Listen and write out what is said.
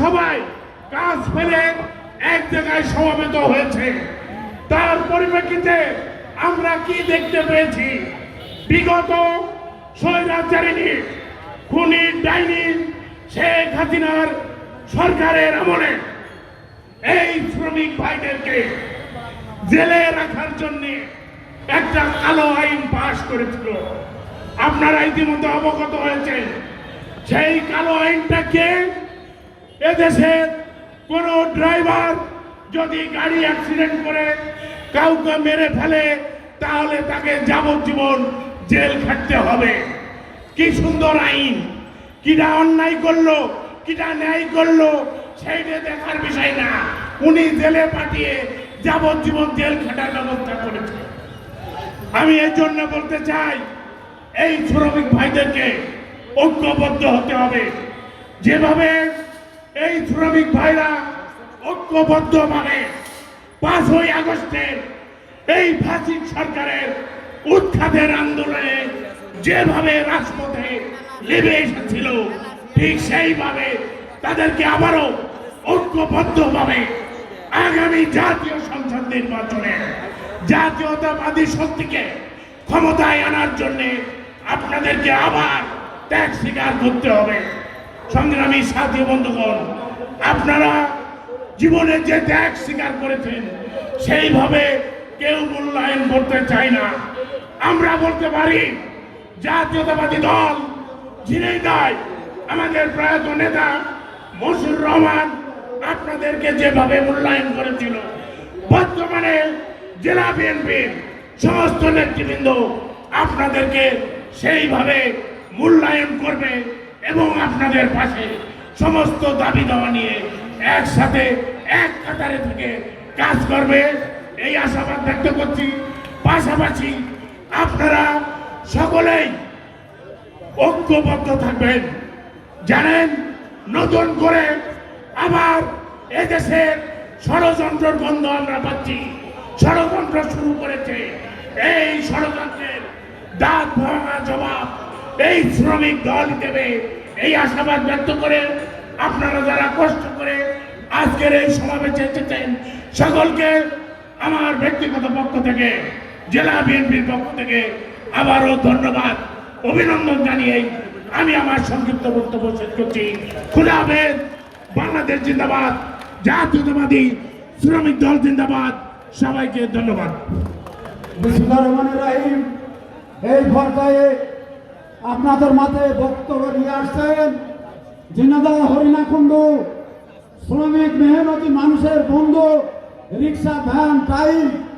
সবাই কাজ ফেলে এক জায়গায় সমবেত হয়েছে। তার পরিপ্রেক্ষিতে আমরা কি দেখতে পেয়েছি? বিগত স্বৈরাচারিণী খুনি ডাইনি শেখ হাসিনার সরকারের আমলে এই শ্রমিক ভাইদেরকে জেলে রাখার জন্য একটা কালো আইন পাশ করেছিল। আপনারা ইতিমধ্যে অবগত হয়েছে সেই কালো আইনটাকে এদেশের কোন ড্রাইভার যদি গাড়ি অ্যাক্সিডেন্ট করে, কাউকে মেরে ফেলে, তাহলে তাকে যাবজ্জীবন জেল খাটতে হবে। কি সুন্দর আইন। কিটা অন্যায় করল কিটা ন্যায় করল, সেইটা দেখার বিষয় না। উনি জেলে পাঠিয়ে যাবজ্জীবন জেল খাটার ব্যবস্থা করেছে। আমি এই জন্য বলতে চাই, এই শ্রমিক ভাইদেরকে ঐক্যবদ্ধ হতে হবে। যেভাবে এই শ্রমিক ভাইরা ঐক্যবদ্ধভাবে পাঁচই আগস্টের এই ফাঁসির সরকারের উৎখাতের আন্দোলনে যেভাবে রাজপথে নেমে এসেছিল, ঠিক সেইভাবে তাদেরকে আবারও ঐক্যবদ্ধভাবে আগামী জাতীয় সংসদ নির্বাচনে জাতীয়তাবাদী শক্তিকে ক্ষমতায় আনার জন্য আপনাদেরকে আবার ত্যাগ স্বীকার করতে হবে। সংগ্রামী সাথী বন্ধুগণ, আপনারা জীবনে যে ত্যাগ স্বীকার করেছেন, সেইভাবে কেউ মূল্যায়ন করতে চায় না। আমরা বলতে পারি, জাতীয়তাবাদী দল ঝিনাইদায় আমাদের প্রয়াত নেতা মসুর রহমান আপনাদেরকে যেভাবে মূল্যায়ন করেছিল, বর্তমানে জেলা বিএনপির সমস্ত নেতৃবৃন্দ আপনাদেরকে সেইভাবে মূল্যায়ন করবে। এবং আপনাদের পাশে সমস্ত দাবি দাওয়া নিয়ে একসাথে এক কাতারে থেকে কাজ করবে। এই আশাবাদ ব্যক্ত করছি। পাশাপাশি আপনারা সকলেই ঐক্যবদ্ধ থাকবেন। জানেন, নতুন করে আবার এদেশের ষড়যন্ত্রের গন্ধ আমরা পাচ্ছি। ষড়যন্ত্র শুরু করেছে। এই ষড়যন্ত্রের দাঁত ভাঙা জবাব এই শ্রমিক দল দেবে এই আশাবাদ ব্যক্ত করে আপনারা যারা কষ্ট করে আজকের এই সমাবেশে এসেছেন, সকলকে আমার ব্যক্তিগত পক্ষ থেকে, জেলা বিএনপির পক্ষ থেকে আবারও ধন্যবাদ, অভিনন্দন জানিয়ে আমি আমার সংক্ষিপ্ত বক্তব্য শেষ করছি। খুদা হাফেজ, বাংলাদেশ জিন্দাবাদ, জাতীয়তাবাদী শ্রমিক দল জিন্দাবাদ, সবাইকে ধন্যবাদ। রহমান রাহিম, এই পর্যায়ে আপনাদের মাঝে বক্তব্য নিয়ে আসছেন জিনাদা হরিণাকুণ্ড শ্রমিক মেহনতি মানুষের বন্ধু রিক্সা ভ্যান টাইম